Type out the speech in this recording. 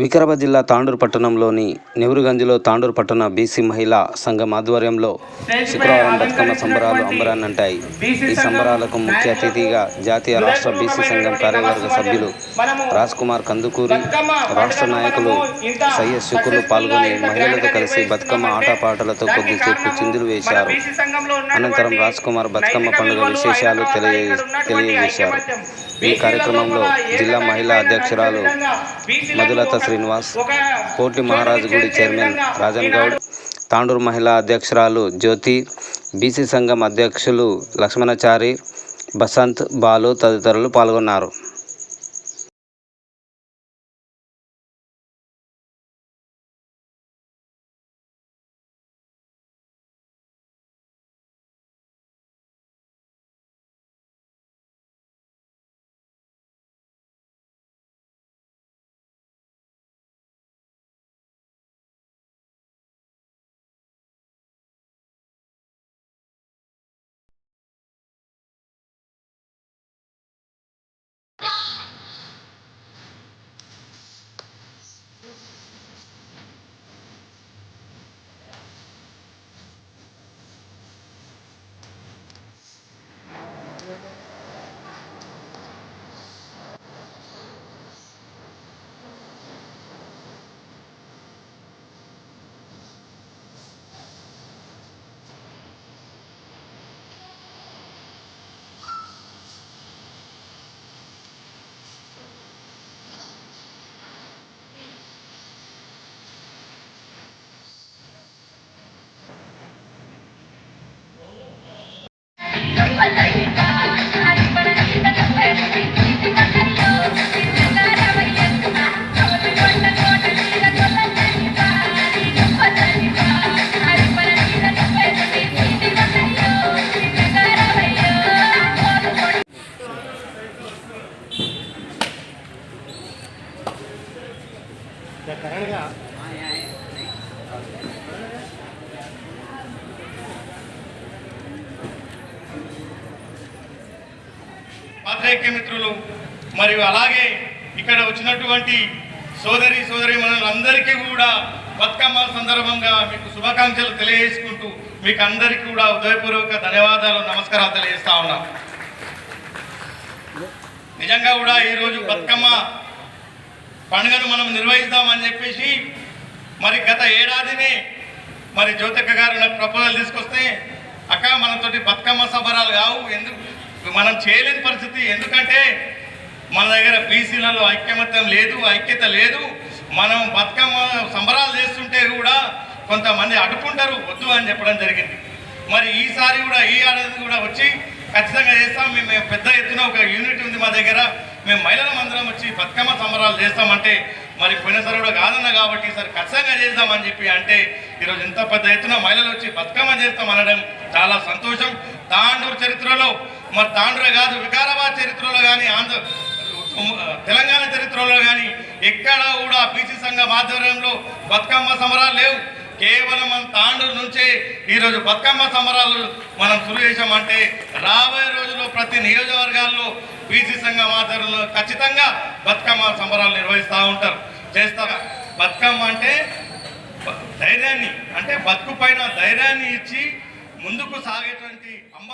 వికారాబాద్ జిల్లా తాండూరు పట్టణంలోని నెహ్రూగంజ్లో తాండూరు పట్టణ బీసీ మహిళా సంఘం ఆధ్వర్యంలో శుక్రవారం బతుకమ్మ సంబరాలు అంబరాన్నంటాయి. ఈ సంబరాలకు ముఖ్య అతిథిగా జాతీయ రాష్ట్ర బీసీ సంఘం కార్యవర్గ సభ్యులు రాజ్ కుమార్ కందుకూరి రాష్ట్ర నాయకులు సయ్యద్ శుకులు పాల్గొని మహిళలతో కలిసి బతుకమ్మ ఆటపాటలతో కొద్దిసేపు చిందులు వేశారు. అనంతరం రాజ్ కుమార్ బతుకమ్మ పండుగ విశేషాలు తెలియ తెలియజేశారు. ఈ కార్యక్రమంలో జిల్లా మహిళా అధ్యక్షురాలు మధులత శ్రీనివాస్ కోటి మహారాజ్ గుడి చైర్మన్ రాజన్ గౌడ్ తాండూరు మహిళా అధ్యక్షురాలు జ్యోతి బీసీ సంఘం అధ్యక్షులు లక్ష్మణచారి బసంత్ బాలు తదితరులు పాల్గొన్నారు. పాత్రికేయ మిత్రులు మరియు అలాగే ఇక్కడ వచ్చినటువంటి సోదరి సోదరి అందరికీ కూడా బతుకమ్మ సందర్భంగా మీకు శుభాకాంక్షలు తెలియజేసుకుంటూ మీకు అందరికీ కూడా ఉదయపూర్వక ధన్యవాదాలు నమస్కారాలు తెలియజేస్తా ఉన్నాం. నిజంగా కూడా ఈరోజు బతుకమ్మ పండుగను మనం నిర్వహిస్తామని చెప్పేసి మరి గత ఏడాదినే మరి జ్యోతిక గారు నాకు ప్రపోజల్ తీసుకొస్తే అక్క మనతోటి బతుకమ్మ సంబరాలు కావు. ఎందుకు మనం చేయలేని పరిస్థితి. ఎందుకంటే మన దగ్గర బీసీలలో ఐక్యమత్యం లేదు ఐక్యత లేదు. మనం బతుకమ్మ సంబరాలు చేస్తుంటే కూడా కొంతమంది అడ్డుకుంటారు. వద్దు అని చెప్పడం జరిగింది. మరి ఈసారి కూడా ఈ ఏడాది కూడా వచ్చి ఖచ్చితంగా చేస్తాం. మేము మేము పెద్ద ఎత్తున ఒక యూనిట్ ఉంది మా దగ్గర. మేము మహిళల మందిరం వచ్చి బతుకమ్మ సంబరాలు చేస్తామంటే మరి పోయినసారి కూడా కాదన్న కాబట్టి ఈసారి ఖచ్చితంగా చేద్దామని చెప్పి అంటే ఈరోజు ఇంత పెద్ద ఎత్తున మహిళలు వచ్చి బతుకమ్మ చేస్తాం అనడం చాలా సంతోషం. తాండూరు చరిత్రలో మరి తాండూరే కాదు వికారాబాద్ చరిత్రలో కానీ ఆంధ్ర తెలంగాణ చరిత్రలో కానీ ఎక్కడ కూడా బీసీ సంఘం ఆధ్వర్యంలో బతుకమ్మ సమరాలు లేవు. కేవలం మన తాండూరు నుంచే ఈరోజు బతుకమ్మ సమరాలు మనం సురు చేసామంటే రాబోయే రోజుల్లో ప్రతి నియోజకవర్గాల్లో బీసీ సంఘం ఆధ్వర్యంలో ఖచ్చితంగా బతుకమ్మ సంబరాలు నిర్వహిస్తూ ఉంటారు. చేస్తారు బతుకమ్మ అంటే ధైర్యాన్ని అంటే బతుకు పైన ధైర్యాన్ని ఇచ్చి ముందుకు సాగేటువంటి అమ్మ